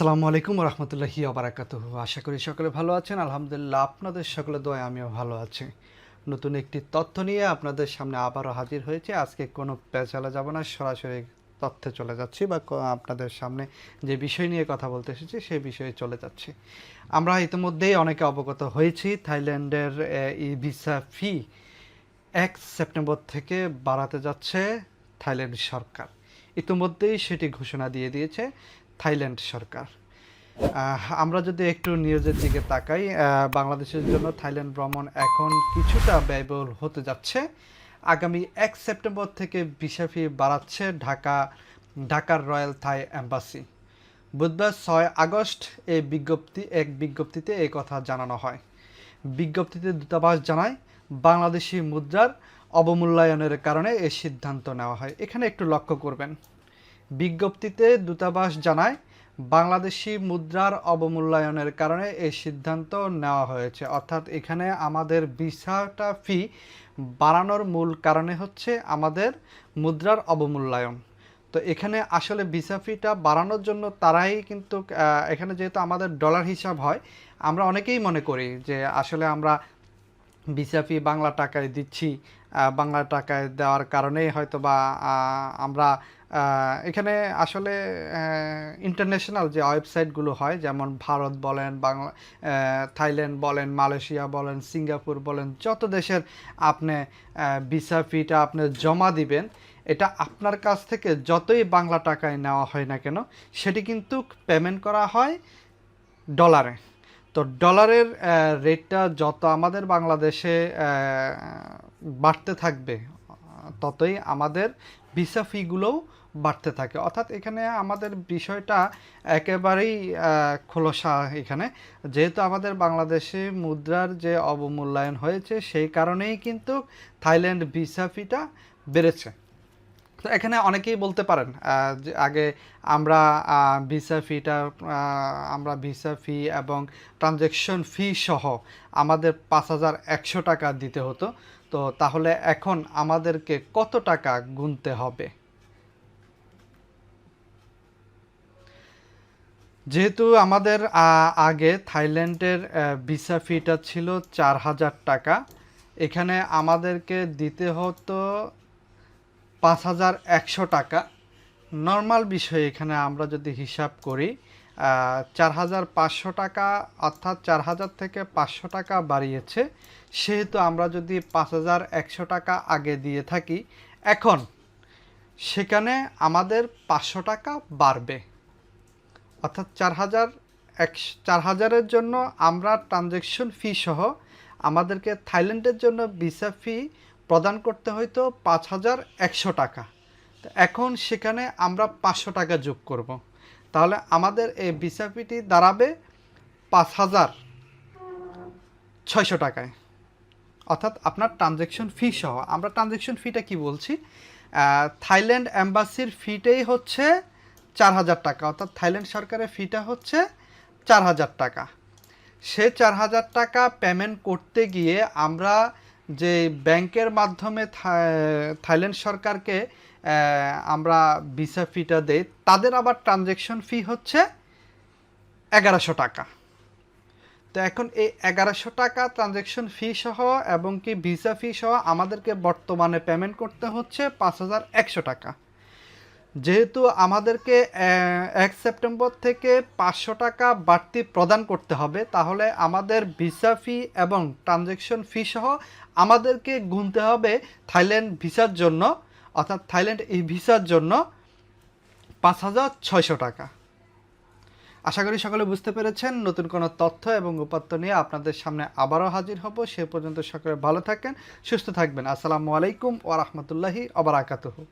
আসসালামু আলাইকুম রহমতুল্লাহি আবরাকাত আশা করি সকলে ভালো আছেন। আলহামদুলিল্লাহ, আপনাদের সকলে দোয়া আমিও ভালো আছি। নতুন একটি তথ্য নিয়ে আপনাদের সামনে আবারও হাজির হয়েছে। আজকে কোনো পেঁচালে যাব না, সরাসরি তথ্যে চলে যাচ্ছি বা আপনাদের সামনে যে বিষয় নিয়ে কথা বলতে এসেছি সেই বিষয়ে চলে যাচ্ছি। আমরা ইতিমধ্যেই অনেকে অবগত হয়েছি, থাইল্যান্ডের ই ভিসা ফি এক সেপ্টেম্বর থেকে বাড়াতে যাচ্ছে থাইল্যান্ড সরকার। ইতিমধ্যেই সেটি ঘোষণা দিয়ে দিয়েছে। থাইল্যান্ড সরকার। আমরা যদি একটু নিউজের দিকে তাকাই বাংলাদেশের জন্য থাইল্যান্ড ভ্রমণ এখন কিছুটা ব্যয়বহুল হতে যাচ্ছে। আগামী এক সেপ্টেম্বর থেকে ভিসা ফি বাড়াচ্ছে ঢাকা, ঢাকার রয়্যাল থাই অ্যাম্বাসি বুধবার ছয় আগস্ট এই বিজ্ঞপ্তি, এক বিজ্ঞপ্তিতে এই কথা জানানো হয়। বিজ্ঞপ্তিতে দূতাবাস জানায়, বাংলাদেশি মুদ্রার অবমূল্যায়নের কারণে এই সিদ্ধান্ত নেওয়া হয়। এখানে একটু লক্ষ্য করবেন। বিজ্ঞপ্তিতে দূতাবাস জানায়, বাংলাদেশি মুদ্রার অবমূল্যায়নের কারণে এই সিদ্ধান্ত নেওয়া হয়েছে। অর্থাৎ এখানে আমাদের ভিসাটা ফি বাড়ানোর মূল কারণে হচ্ছে আমাদের মুদ্রার অবমূল্যায়ন। তো এখানে আসলে ভিসা ফিটা বাড়ানোর জন্য তারাই কিন্তু এখানে যেহেতু আমাদের ডলার হিসাব হয়, আমরা অনেকেই মনে করি যে আসলে আমরা ভিসা ফি বাংলা টাকায় দিচ্ছি বাংলা টাকায় দেওয়ার কারণেই হয়তো বা আমরা এখানে আসলে ইন্টারন্যাশনাল যে ওয়েবসাইটগুলো হয়, যেমন ভারত বলেন, বাংলা থাইল্যান্ড বলেন, মালয়েশিয়া বলেন, সিঙ্গাপুর বলেন, যত দেশের আপনি ভিসা ফিটা আপনি জমা দিবেন, এটা আপনার কাছ থেকে যতই বাংলা টাকায় নেওয়া হয় না কেন, সেটি কিন্তু পেমেন্ট করা হয় ডলারে তো ডলারের রেটটা যত আমাদের বাংলাদেশে বাড়তে থাকবে, ততই আমাদের ভিসা ফিগুলোও বাড়তে থাকে। অর্থাৎ এখানে আমাদের বিষয়টা একেবারেই খোলসা এখানে। যেহেতু আমাদের বাংলাদেশে মুদ্রার যে অবমূল্যায়ন হয়েছে, সেই কারণেই কিন্তু থাইল্যান্ড ভিসা ফিটা বেড়েছে। তো এখানে অনেকেই বলতে পারেন যে আগে আমরা ভিসা ফিটা আমরা ভিসা ফি এবং ট্রানজ্যাকশন ফি সহ আমাদের পাঁচ হাজার একশো টাকা দিতে হতো। তো তাহলে এখন আমাদেরকে কত টাকা গুনতে হবে? যেহেতু আমাদের আগে থাইল্যান্ডের ভিসা ফিটা ছিল চার হাজার টাকা, এখানে আমাদেরকে দিতে হতো পাঁচ হাজার একশো টাকা। নর্মাল বিষয় এখানে আমরা যদি হিসাব করি চার হাজার পাঁচশো টাকা অর্থাৎ চার হাজার থেকে পাঁচশো টাকা বাড়িয়েছে। সেহেতু আমরা যদি পাঁচ হাজার একশো টাকা আগে দিয়ে থাকি, এখন সেখানে আমাদের পাঁচশো টাকা বাড়বে। অর্থাৎ চার হাজার এক, চার হাজারের জন্য আমরা ট্রানজ্যাকশন ফি সহ আমাদেরকে থাইল্যান্ডের জন্য ভিসা ফি প্রদান করতে হয়তো পাঁচ হাজার একশো টাকা। তো এখন সেখানে আমরা পাঁচশো টাকা যোগ করব। তাহলে আমাদের এই ফিটি দাঁড়াবে পাঁচ হাজার ছয়শো টাকায়। অর্থাৎ আপনার ট্রানজ্যাকশন ফি সহ। আমরা ট্রানজ্যাকশন ফিটা কি বলছি? থাইল্যান্ড অ্যাম্বাসির ফিটাই হচ্ছে চার হাজার টাকা। অর্থাৎ থাইল্যান্ড সরকারের ফিটা হচ্ছে চার হাজার টাকা। সে চার হাজার টাকা পেমেন্ট করতে গিয়ে আমরা যে ব্যাংকের মাধ্যমে থাইল্যান্ড সরকারকে আমরা ভিসা ফিটা দেই, তাদের আবার ট্রানজ্যাকশন ফি হচ্ছে এগারোশো টাকা। তো এখন এই এগারোশো টাকা ট্রানজ্যাকশন ফি সহ এবং কি ভিসা ফি সহ আমাদেরকে বর্তমানে পেমেন্ট করতে হচ্ছে পাঁচ হাজার একশো টাকা। যেহেতু আমাদেরকে এক সেপ্টেম্বর থেকে পাঁচশো টাকা বাড়তি প্রদান করতে হবে, তাহলে আমাদের ভিসা ফি এবং ট্রানজ্যাকশন ফি সহ আমাদেরকে গুনতে হবে থাইল্যান্ড ভিসার জন্য, অর্থাৎ থাইল্যান্ড এই ভিসার জন্য পাঁচ হাজার ছয়শো টাকা। আশা করি সকলে বুঝতে পেরেছেন, নতুন কোনো তথ্য এবং উপাত্ত নিয়ে আপনাদের সামনে আবারও হাজির হব। সে পর্যন্ত সকলে ভালো থাকেন, সুস্থ থাকবেন। আসসালামু আলাইকুম ওয়া রাহমাতুল্লাহি ওয়া বারাকাতুহু।